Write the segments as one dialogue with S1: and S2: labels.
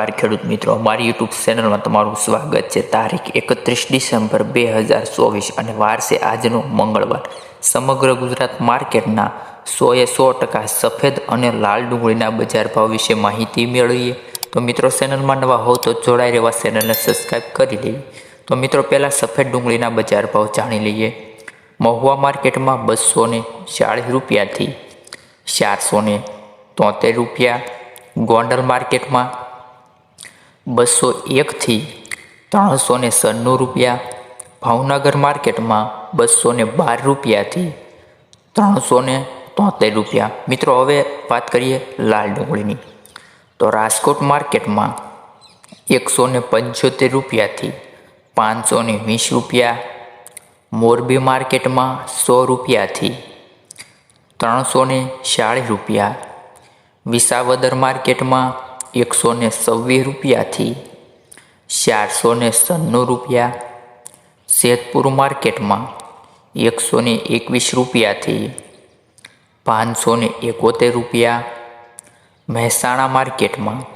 S1: નમસ્કાર ખેડૂત મિત્રો. મારી યુટ્યુબ ચેનલમાં તમારું સ્વાગત છે. તારીખ એકત્રીસ ડિસેમ્બર બે હજાર ચોવીસ અને વાર છે આજનો મંગળવાર. સમગ્ર ગુજરાત માર્કેટના સોએ સો ટકા સફેદ અને લાલ ડુંગળીના બજાર ભાવ વિશે માહિતી મેળવીએ. તો મિત્રો, ચેનલમાં નવા હોવ તો જોડાઈ રહેવા ચેનલને સબસ્ક્રાઈબ કરી લેવી. તો મિત્રો, પહેલાં સફેદ ડુંગળીના બજાર ભાવ જાણી લઈએ. મહુવા માર્કેટમાં બસો ને ચાળીસ રૂપિયાથી ચારસો ને તોતેર રૂપિયા. ગોંડલ માર્કેટમાં બસો એકથી ત્રણસો ને સન્નું રૂપિયા, ભાવનગર માર્કેટમાં બસો ને બાર રૂપિયાથી ત્રણસો ને તોતેર રૂપિયા. મિત્રો, હવે વાત કરીએ લાલ ડુંગળીની. તો રાજકોટ માર્કેટમાં એકસો ને પંચોતેર રૂપિયાથી પાંચસો ને વીસ રૂપિયા. મોરબી માર્કેટમાં સો રૂપિયાથી ત્રણસો ને રૂપિયા. વિસાવદર માર્કેટમાં એકસો ને છવ્વીસ રૂપિયાથી ચારસો ને સન્નું રૂપિયા. સેતપુર માર્કેટમાં એકસો ને એકવીસ રૂપિયાથી પાંચસો ને એકોતેર રૂપિયા. મહેસાણા માર્કેટમાં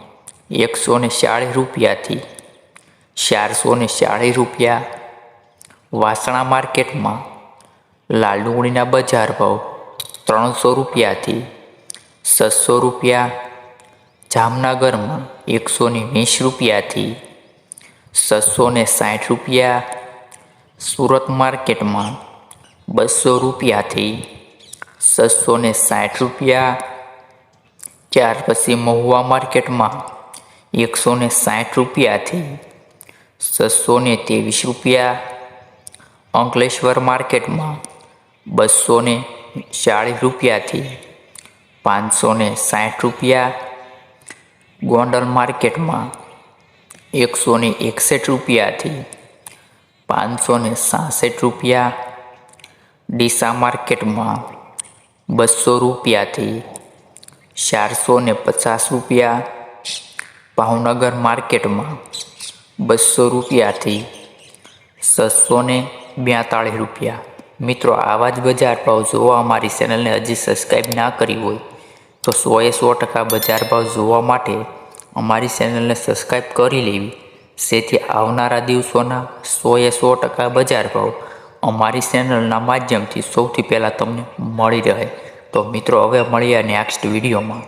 S1: એકસો ને ચાળીસ રૂપિયાથી ચારસો ને ચાળીસ રૂપિયા. વાસણા માર્કેટમાં લાલ બજાર ભાવ ત્રણસો રૂપિયાથી છસો રૂપિયા. જામનગરમાં એકસો ને વીસ રૂપિયાથી છસો ને સાઠ રૂપિયા સુરત માર્કેટમાં બસો રૂપિયાથી છસો ને સાઠ રૂપિયા. ત્યાર પછી મહુવા માર્કેટમાં એકસો ને સાઠ રૂપિયાથી છસો ને ત્રેવીસ રૂપિયા. અંકલેશ્વર માર્કેટમાં બસો ને ચાળીસ રૂપિયાથી પાંચસો ને સાઠ રૂપિયા. ગોંડલ માર્કેટમાં એકસો ને એકસઠ રૂપિયાથી પાંચસો ને સાસઠ રૂપિયા, ડીસા માર્કેટમાં બસો રૂપિયાથી ચારસો ને પચાસ રૂપિયા, ભાવનગર માર્કેટમાં બસો રૂપિયાથી છસો ને બેતાળીસ રૂપિયા. મિત્રો, આવા જ બજાર ભાવ જોવા અમારી ચેનલને હજી સબસ્ક્રાઈબ ના કરી હોય તો સોએ સો ટકા બજાર ભાવ જોવા માટે અમારી ચેનલને સબસ્ક્રાઈબ કરી લેવી. જેથી આવનારા દિવસોના સોએ સો ટકા બજાર ભાવ અમારી ચેનલના માધ્યમથી સૌથી પહેલાં તમને મળી રહે. તો મિત્રો, હવે મળીએ નેક્સ્ટ વિડીયોમાં.